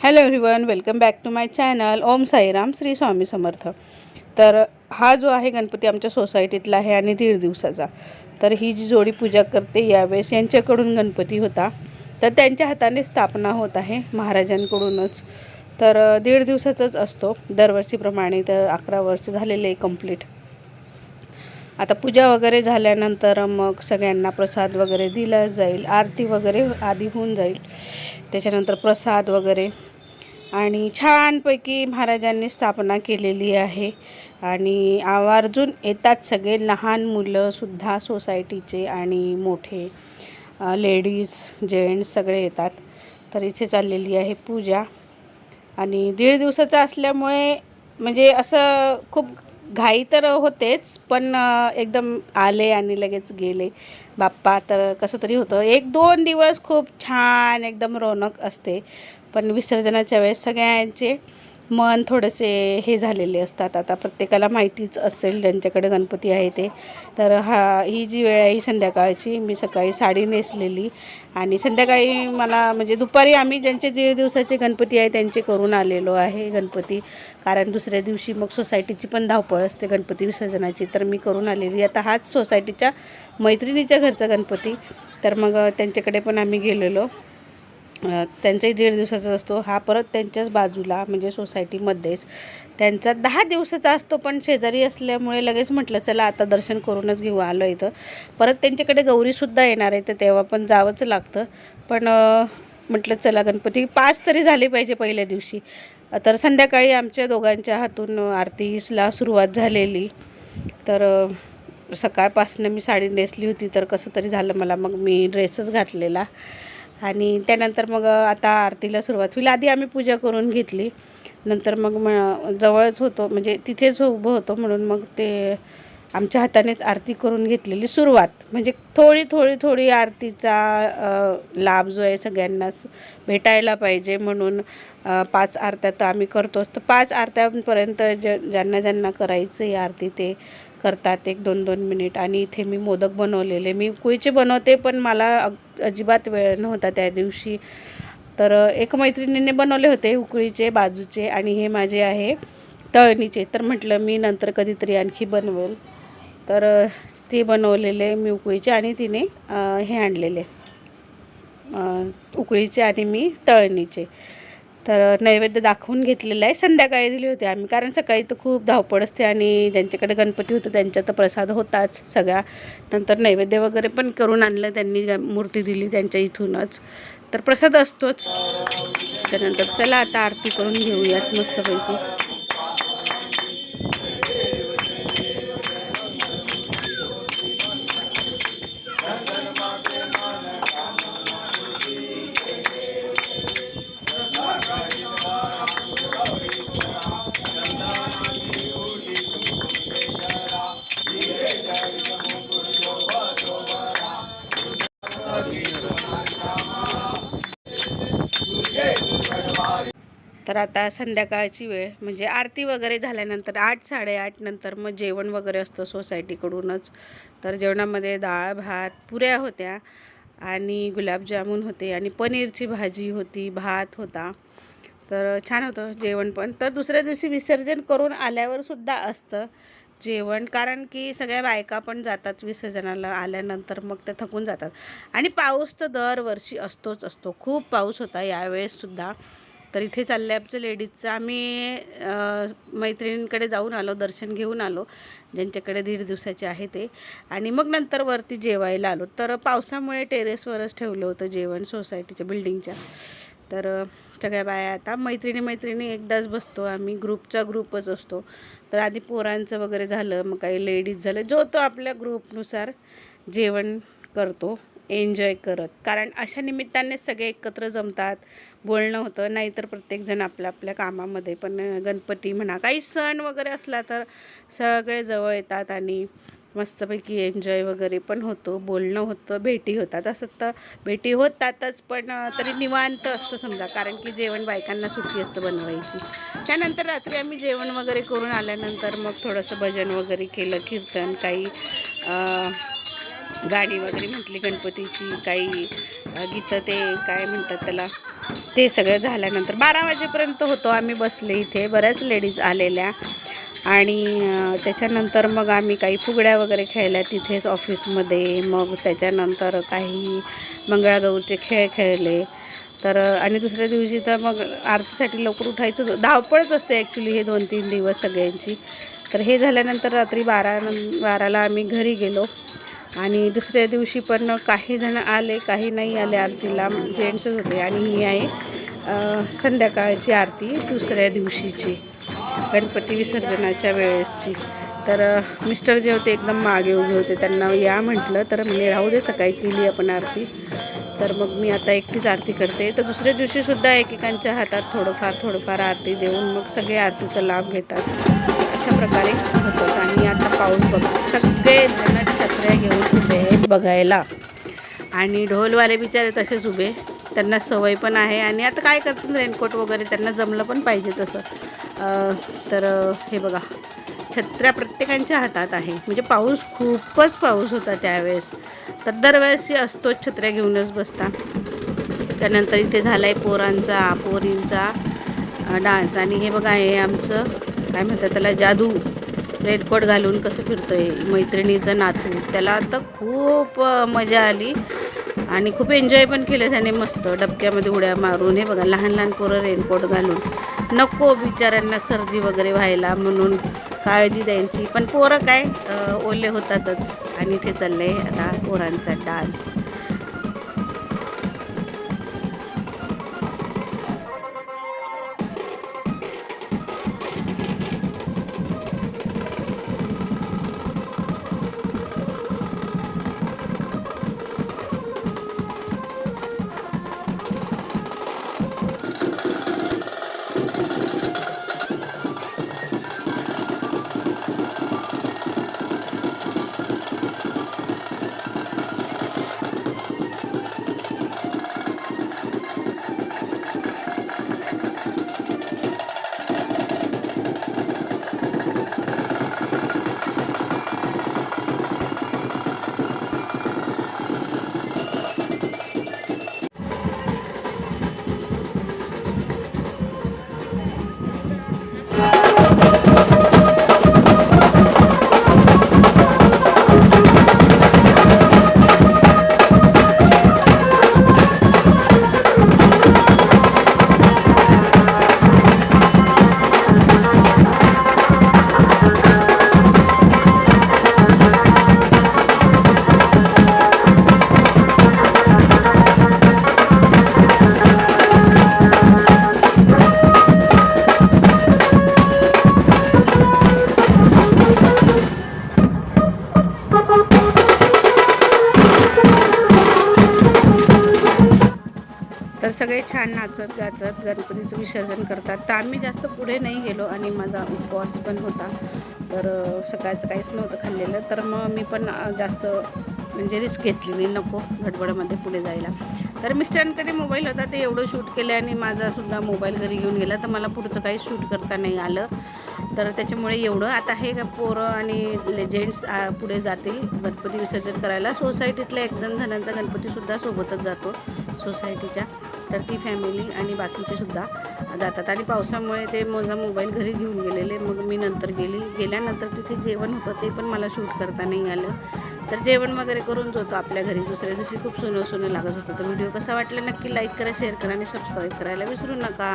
Hello everyone welcome back to my channel Om Sairam Shri Swami Samarth. तर हा जो आहे गणपती आमच्या सोसायटीतला आहे आणि दीड दिवसाचा. तर ही जी जोडी पूजा करते यावेळेस यांच्याकडून गणपती होता. तर त्यांच्या हाताने स्थापना होत आहे महाराजांकडूनच. तर दीड दिवसाचाच असतो. दरवर्षीप्रमाणे तर अकरा वर्ष झालेले कंप्लीट आता पूजा वगैरे झाल्यानंतर मग सगळ्यांना प्रसाद वगैरे दिला जाईल. आरती वगैरे आधी होऊन जाईल. त्याच्यानंतर प्रसाद वगैरे आणि छानपैकी महाराजांनी स्थापना केलेली आहे. आणि आवर्जून येतात सगळे लहान मुलंसुद्धा सोसायटीचे आणि मोठे लेडीज जेंट्स सगळे येतात. तर इथे चाललेली आहे पूजा. आणि दीड दिवसाचं असल्यामुळे म्हणजे असं खूप घाई तर होतेच पण एकदम आले आणि लगेच गेले. बाप्पा तर कसं तरी होतं एक दोन दिवस खूप छान एकदम रौनक असते. पण विसर्जनाच्या वेळेस सगळ्यांचे मन थोडेसे हे झालेले असतात. आता प्रत्येकाला माहितीच असेल ज्यांच्याकडे गणपती आहे ते. तर हा ही जी वेळ आहे ही संध्याकाळची मी सकाळी साडी नेसलेली आणि संध्याकाळी मला म्हणजे दुपारी आम्ही ज्यांचे दीड दिवसाचे गणपती आहे त्यांचे करून आलेलो आहे गणपती. कारण दुसऱ्या दिवशी मग सोसायटीची पण धावपळ असते गणपती विसर्जनाची तर मी करून आलेली. आता हाच सोसायटीच्या मैत्रिणीच्या घरचा गणपती. तर मग त्यांच्याकडे पण आम्ही गेलेलो. त्यांचाही दीड दिवसाचा असतो. हा परत त्यांच्याच बाजूला म्हणजे सोसायटीमध्येच त्यांचा दहा दिवसाचा असतो. पण शेजारी असल्यामुळे लगेच म्हटलं चला आता दर्शन करूनच घेऊ आलो इथं. परत त्यांच्याकडे गौरीसुद्धा येणार आहे तर तेव्हा पण जावंच लागतं. पण म्हटलं चला गणपती पाच तरी झाले पाहिजे पहिल्या दिवशी. तर संध्याकाळी आमच्या दोघांच्या हातून आरतीला सुरुवात झालेली. तर सकाळपासनं मी साडी नेसली होती तर कसं तरी झालं मला. मग मी ड्रेसच घातलेला. आणि त्यानंतर मग आता आरतीला सुरुवात होईल. आधी आम्ही पूजा करून घेतली. नंतर मग म जवळच होतो म्हणजे तिथेच उभं होतो म्हणून मग ते आमच्या हातानेच आरती करून घेतलेली सुरुवात. म्हणजे थोडी थोडी थोडी आरतीचा लाभ जो आहे सगळ्यांनाच भेटायला पाहिजे म्हणून पाच आरत्या तर आम्ही करतोच. तर पाच आरत्यापर्यंत ज ज्यांना ज्यांना करायचं आहे आरती ते करतात एक दोन दोन मिनिट. आणि इथे मी मोदक बनवलेले. मी उकळीचे बनवते पण मला अजिबात वेळ नव्हता त्या दिवशी. तर एक मैत्रिणीने बनवले होते उकळीचे बाजूचे आणि हे माझे आहे तळणीचे. तर म्हटलं मी नंतर कधीतरी आणखी बनवेल. तर ते बनवलेले मी उकळीचे आणि तिने हे आणलेले. उकळीचे आणि मी तळणीचे. तर नैवेद्य दाखवून घेतलेलं आहे. संध्याकाळी दिली होती आम्ही कारण सकाळी तर खूप धावपळ असते आणि ज्यांच्याकडे गणपती होतं त्यांचा तर प्रसाद होताच सगळा. नंतर नैवेद्य वगैरे पण करून आणलं त्यांनी मूर्ती दिली त्यांच्या इथूनच. तर प्रसाद असतोच. त्यानंतर चला आता आरती करून घेऊयात मस्तपैकी. तर आता संध्याकाळची वेळ म्हणजे आरती वगैरे झाल्यानंतर आठ साडेआठ नंतर मग जेवण वगैरे असतं सोसायटीकडूनच. तर जेवणामध्ये डाळ भात पुऱ्या होत्या आणि गुलाबजामुन होते आणि पनीरची भाजी होती भात होता. तर छान होतं जेवण पण. तर दुसऱ्या दिवशी विसर्जन करून आल्यावर सुद्धा असतं जेवण कारण की सगळ्या बायका पण जातात विसर्जनाला आल्यानंतर मग ते थकून जातात. आणि पाऊस तर दरवर्षी असतोच असतो. खूप पाऊस होता यावेळेससुद्धा तर इथे चाललं आहे आमचं लेडीजचं. आम्ही मैत्रिणींकडे जाऊन आलो दर्शन घेऊन आलो. ज्यांच्याकडे दीड दिवसाचे आहे ते. आणि मग नंतर वरती जेवायला आलो. तर पावसामुळे टेरेसवरच ठेवलं होतं जेवण सोसायटीच्या बिल्डिंगच्या. तर सगळ्या बाया आता मैत्रिणी मैत्रिणी एकदाच बसतो आम्ही. ग्रुपचा ग्रुपच असतो. तर आधी पोरांचं वगैरे झालं मग काही लेडीज झालं. जो तो आपल्या ग्रुपनुसार जेवण करतो. एन्जॉय करत. कारण अशा निमित्ताने सगळे एकत्र जमतात बोलणं होतं नाहीतर प्रत्येकजण आपल्या आपल्या कामामध्ये पण गणपती म्हणा काही सण वगैरे असला तर सगळे जवळ येतात आणि मस्तपैकी एन्जॉय वगैरे पण होतो बोलणं होतं भेटी होतात. असं तर भेटी होतातच पण तरी निवांत असतं समजा कारण की जेवण बायकांना सुट्टी असतं बनवायची. त्यानंतर रात्री आम्ही जेवण वगैरे करून आल्यानंतर मग थोडंसं भजन वगैरे केलं कीर्तन काही गाणी वगैरे म्हटली गणपतीची काही गीतं ते काय म्हणतात त्याला ते सगळं झाल्यानंतर बारा वाजेपर्यंत होतो आम्ही बसले इथे. बऱ्याच लेडीज आलेल्या आणि त्याच्यानंतर मग आम्ही काही फुगड्या वगैरे खेळल्या तिथेच ऑफिसमध्ये. मग त्याच्यानंतर काही मंगळागौरचे खेळ खेळले. तर आणि दुसऱ्या दिवशी तर मग आरतीसाठी लवकर उठायचं धावपळच असते ॲक्च्युली हे दोन तीन दिवस सगळ्यांची. तर हे झाल्यानंतर रात्री बारा बाराला आम्ही घरी गेलो. आणि दुसऱ्या दिवशी पण काही जण आले काही नाही आले आरतीला. जेंट्सच होते आणि ही आहे संध्याकाळची आरती दुसऱ्या दिवशीची गणपती विसर्जनाच्या वेळेसची. तर मिस्टर जे होते एकदम मागे उभे होते त्यांना या म्हटलं तर म्हणजे राहू दे सकाळी केली आपण आरती. तर मग मी आता एकटीच आरती करते. तर दुसऱ्या दिवशीसुद्धा एकेकांच्या हातात थोडंफार थोडंफार आरती देऊन मग सगळे आरतीचा लाभ घेतात. अशा प्रकारे होतं आणि आता पाऊस बघ सगळे जण छत्र्या घेऊन उभे आहेत बघायला. आणि ढोलवाले बिचारे तसेच उभे. त्यांना सवय पण आहे आणि आता काय करतील? रेनकोट वगैरे त्यांना जमलं पण पाहिजे तसं. तर हे बघा. छत्र्या प्रत्येकांच्या हातात आहे. म्हणजे पाऊस खूपच पाऊस होता त्यावेळेस. तर दरवेळेस असतोच छत्र्या घेऊनच बसता. त्यानंतर इथे झाला आहे पोरांचा पोरींचा डान्स. आणि हे बघा हे आमचं काय म्हणतात त्याला जादू. रेडकोट घालून कसं फिरतोय मैत्रिणीचं नातू त्याला आता खूप मजा आली. आणि खूप एन्जॉय पण केलं त्याने मस्त डबक्यामध्ये उड्या मारून. हे बघा लहान लहान पोरं रेनकोट घालून. नको बिचाऱ्यांना सर्दी वगैरे व्हायला म्हणून काळजी द्यायची. पण पोरं काय ओले होतातच. आणि इथे चाललं आहे आता पोरांचा डान्स. सगळे छान नाचत गाचत गणपतीचं विसर्जन करतात. तर आम्ही जास्त पुढे नाही गेलो आणि माझा उपवास पण होता. तर सकाळचं काहीच नव्हतं खाल्लेलं. तर मग मी पण जास्त म्हणजे रिस्क घेतली नको गडबडमध्ये पुढे जायला. तर मिस्टरांकडे मोबाईल होता. ते एवढं शूट केलं आणि माझासुद्धा मोबाईल घरी घेऊन गेला. तर मला पुढचं काही शूट करता नाही आलं. तर त्याच्यामुळे एवढं. आता हे पोरं आणि जेंट्स पुढे जातील गणपती विसर्जन करायला. सोसायटीतल्या एक दोन जणांचा गणपतीसुद्धा सोबतच जातो. सोसायटीच्या तर ती फॅमिली आणि बाकीचे सुद्धा जातात. आणि पावसामुळे ते माझा मोबाईल घरी घेऊन गेलेले. मग मी नंतर गेली. गेल्यानंतर तिथे जेवण होतं ते पण मला शूट करता नाही आलं. तर जेवण वगैरे करून जातो आपल्या घरी. दुसऱ्या दिवशी खूप सोनं सोनं लागत होतं. तर व्हिडिओ कसा वाटला नक्की लाईक करा शेअर करा आणि सबस्क्राईब करायला विसरू नका.